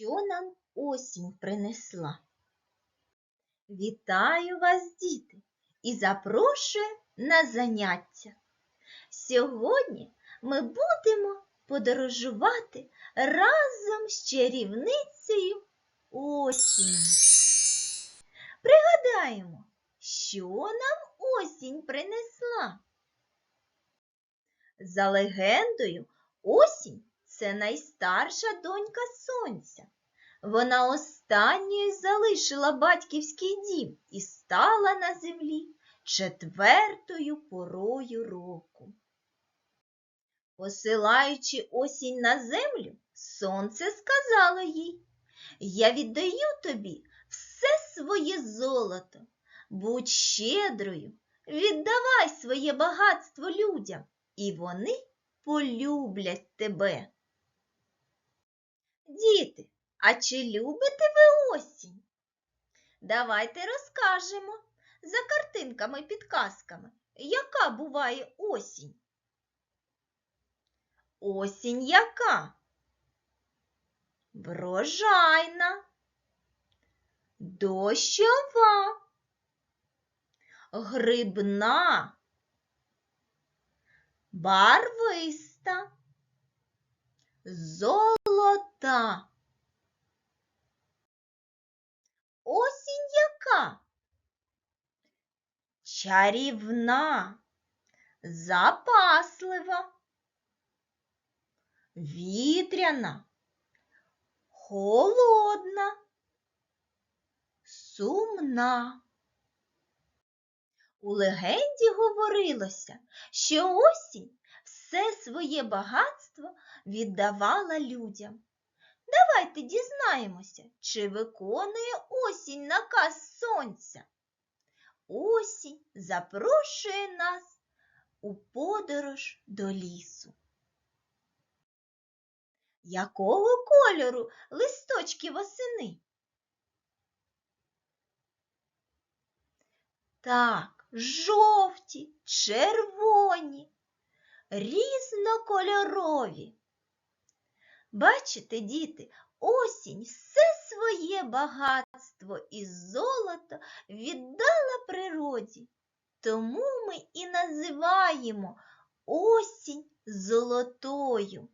що нам осінь принесла. Вітаю вас, діти, і запрошую на заняття. Сьогодні ми будемо подорожувати разом з чарівницею осінь. Пригадаємо, що нам осінь принесла. За легендою, осінь це найстарша донька сонця. Вона останньою залишила батьківський дім і стала на землі четвертою порою року. Посилаючи осінь на землю, сонце сказало їй Я віддаю тобі все своє золото, будь щедрою, віддавай своє багатство людям, і вони полюблять тебе. Діти, а чи любите ви осінь? Давайте розкажемо за картинками-підказками, яка буває осінь. Осінь яка? Врожайна, дощова, грибна, барвиста, золота. Осінь яка? Чарівна, запаслива, вітряна, холодна, сумна. У легенді говорилося, що осінь все своє багатство віддавала людям. Давайте дізнаємося, чи виконує осінь наказ сонця. Осінь запрошує нас у подорож до лісу. Якого кольору листочки восени? Так, жовті, червоні, різнокольорові. Бачите, діти, осінь все своє багатство і золото віддала природі. Тому ми і називаємо осінь золотою.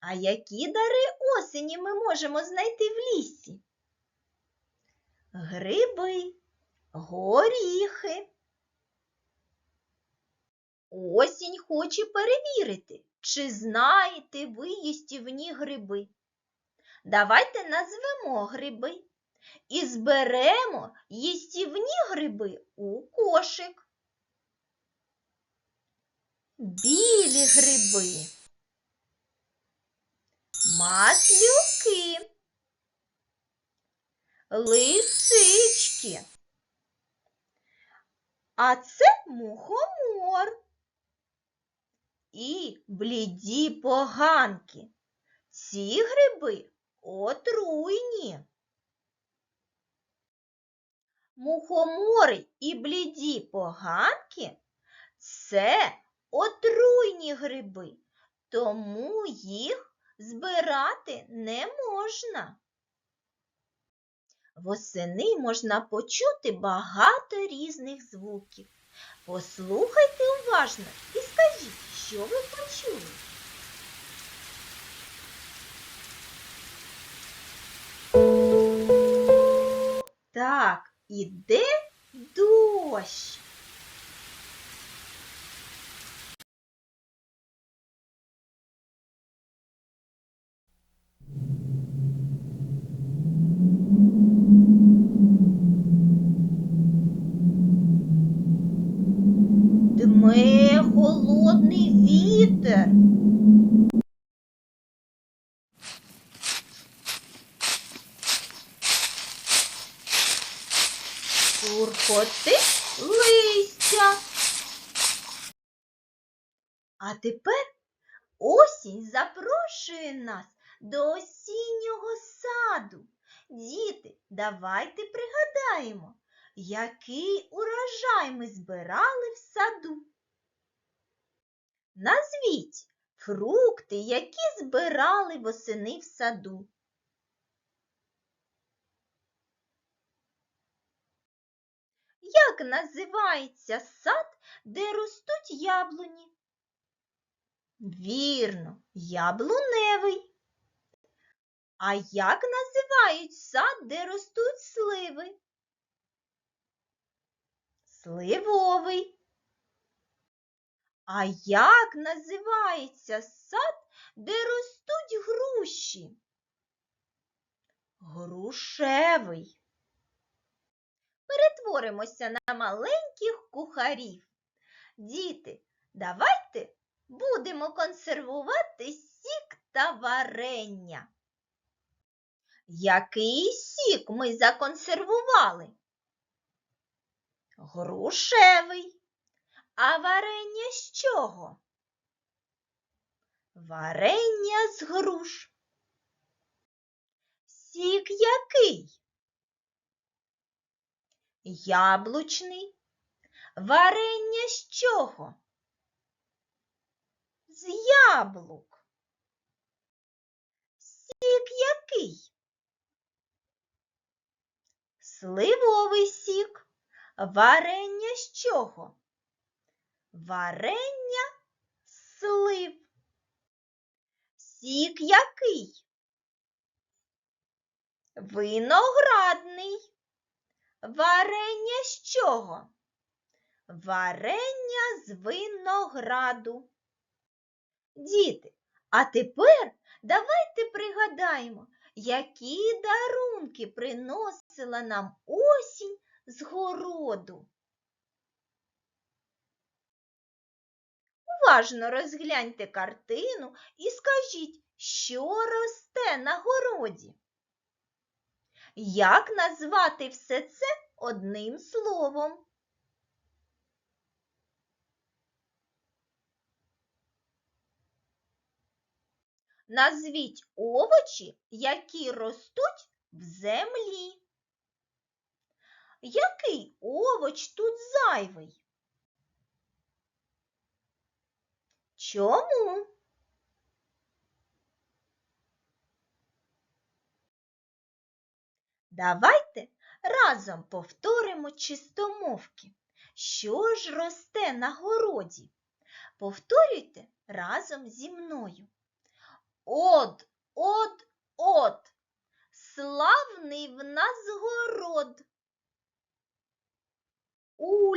А які дари осені ми можемо знайти в лісі? Гриби, горіхи. Осінь хоче перевірити, чи знаєте ви їстівні гриби. Давайте назвемо гриби і зберемо їстівні гриби у кошик. Білі гриби, маслюки, лисички. А це мухомор і бліді поганки. Ці гриби отруйні. Мухомори і бліді поганки це отруйні гриби, тому їх збирати не можна. Восени можна почути багато різних звуків. Послухайте уважно і скажіть, що ви почули. Так, іде дощ. Дме холодний вітер. Туркотить листя. А тепер осінь запрошує нас до осіннього саду. Діти, давайте пригадаємо, який урожай ми збирали в саду. Назвіть фрукти, які збирали восени в саду. Як називається сад, де ростуть яблуні? Вірно, яблуневий. А як називають сад, де ростуть сливи? Сливовий. А як називається сад, де ростуть груші? Грушевий. Перетворимося на маленьких кухарів. Діти, давайте будемо консервувати сік та варення. Який сік ми законсервували? Грушевий. А варення з чого? Варення з груш. Сік який? Яблучний. Варення з чого? З яблук. Сік який? Сливовий сік. Варення з чого? Варення слив. Сік який? Виноградний. Варення з чого? Варення з винограду. Діти, а тепер давайте пригадаємо, які дарунки приносила нам осінь з городу. Уважно розгляньте картину і скажіть, що росте на городі. Як назвати все це одним словом? Назвіть овочі, які ростуть в землі. Який овоч тут зайвий? Чому? Давайте разом повторимо чистомовки. Що ж росте на городі? Повторюйте разом зі мною. От, от, от, славний в нас город.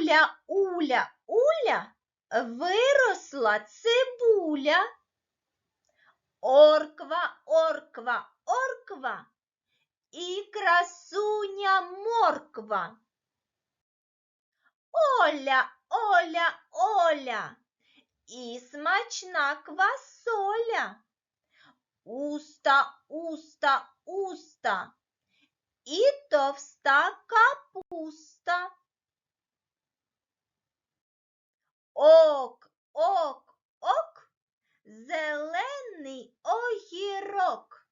Уля, уля, уля, виросла цибуля. Орква, орква, орква і красуня морква. Оля, Оля, Оля, і смачна квасоля. Уста, уста, уста, і товста капуста. Ок, ок, ок, зелений огірок.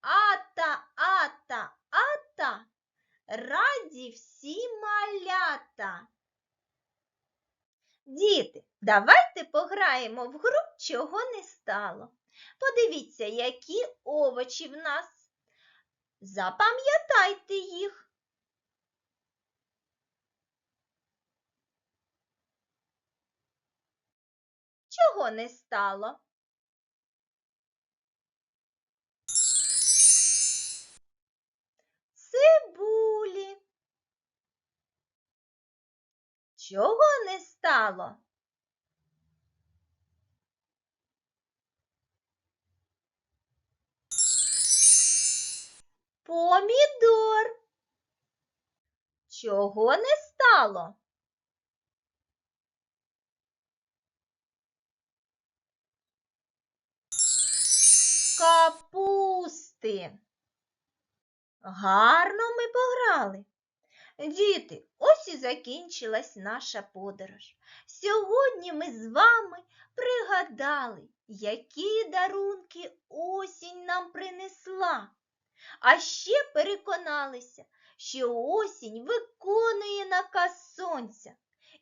Ата, ата, ата, раді всі малята. Діти, давайте пограємо в гру, чого не стало. Подивіться, які овочі в нас. Запам'ятайте їх. Чого не стало? Цибулі. Чого не стало? Помідор. Чого не стало? Капусти. Гарно ми пограли. Діти, ось і закінчилась наша подорож. Сьогодні ми з вами пригадали, які дарунки осінь нам принесла. А ще переконалися, що осінь виконує наказ сонця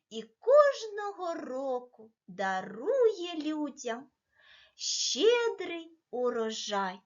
і кожного року дарує людям щедрий урожай.